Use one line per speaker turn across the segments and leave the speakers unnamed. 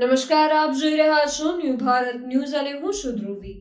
નમસ્કાર, આપ જોઈ રહ્યા છો ન્યૂ ભારત ન્યૂઝ અને હું છું ધ્રુવી.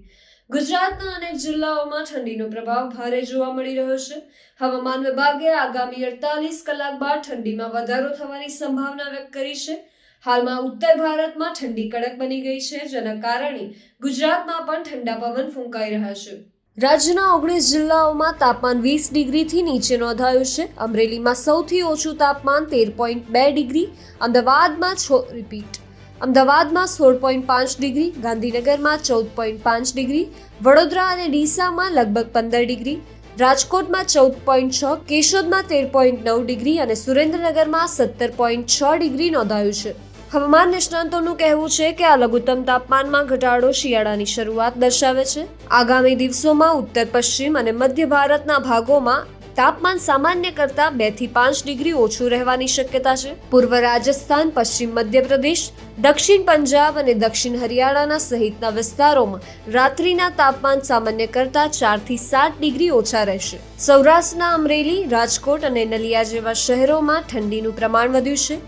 ગુજરાતના અનેક જિલ્લાઓમાં ઠંડીનો પ્રભાવ ભારે જોવા મળી રહ્યો છે. હવામાન વિભાગે આગામી અડતાલીસ કલાક બાદ ઠંડીમાં વધારો થવાની સંભાવના વ્યક્ત કરી છે. હાલમાં ઉત્તર ભારતમાં ઠંડી કડક બની ગઈ છે, જેના કારણે ગુજરાતમાં પણ ઠંડા પવન ફૂંકાઈ રહ્યા છે. રાજ્યના ઓગણીસ જિલ્લાઓમાં તાપમાન વીસ ડિગ્રીથી નીચે નોંધાયું છે. અમરેલીમાં સૌથી ઓછું તાપમાન તેર પોઈન્ટ બે ડિગ્રી, અમદાવાદમાં છો રિપીટ અમદાવાદમાં સોળ પોઈન્ટ પાંચ ડિગ્રી, ગાંધીનગરમાં ચૌદ પોઈન્ટ પાંચ ડિગ્રી, વડોદરા અને ડીસામાં લગભગ પંદર ડિગ્રી, રાજકોટમાં ચૌદ પોઈન્ટ છ, કેશોદમાં તેર પોઈન્ટ નવ ડિગ્રી અને સુરેન્દ્રનગરમાં સત્તર પોઈન્ટ છ ડિગ્રી નોંધાયું છે. હવામાન નિષ્ણાંતોનું કહેવું છે કે આ લઘુત્તમ તાપમાનમાં ઘટાડો શિયાળાની શરૂઆત દર્શાવે છે. આગામી દિવસોમાં ઉત્તર પશ્ચિમ અને મધ્ય ભારતના ભાગોમાં તાપમાન સામાન્ય કરતાં બેથી પાંચ ડિગ્રી ઓછું રહેવાની શક્યતા છે. પૂર્વ રાજસ્થાન, પશ્ચિમ મધ્યપ્રદેશ, દક્ષિણ પંજાબ અને દક્ષિણ હરિયાણાના સહિતના વિસ્તારોમાં રાત્રિના તાપમાન સામાન્ય કરતાં ચારથી સાત ડિગ્રી ઓછા રહેશે. સૌરાષ્ટ્રના અમરેલી, રાજકોટ અને નલિયા જેવા શહેરોમાં ઠંડીનું પ્રમાણ વધ્યું છે.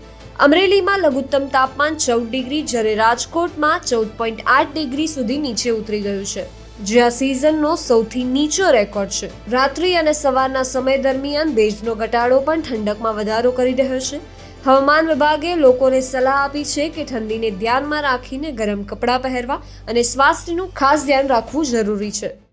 અમરેલીમાં લઘુત્તમ તાપમાન ચૌદ ડિગ્રી, જ્યારે રાજકોટમાં ચૌદ પોઈન્ટ આઠ ડિગ્રી સુધી નીચે ઉતરી ગયું છે. જે આ સિઝનનો સૌથી નીચો રેકોર્ડ છે. રાત્રિ અને સવારના સમય દરમિયાન ભેજનો ઘટાડો પણ ઠંડકમાં વધારો કરી રહ્યો છે. હવામાન વિભાગે લોકોને સલાહ આપી છે કે ઠંડીને ધ્યાનમાં રાખીને ગરમ કપડાં પહેરવા અને સ્વાસ્થ્યનું ખાસ ધ્યાન રાખવું જરૂરી છે.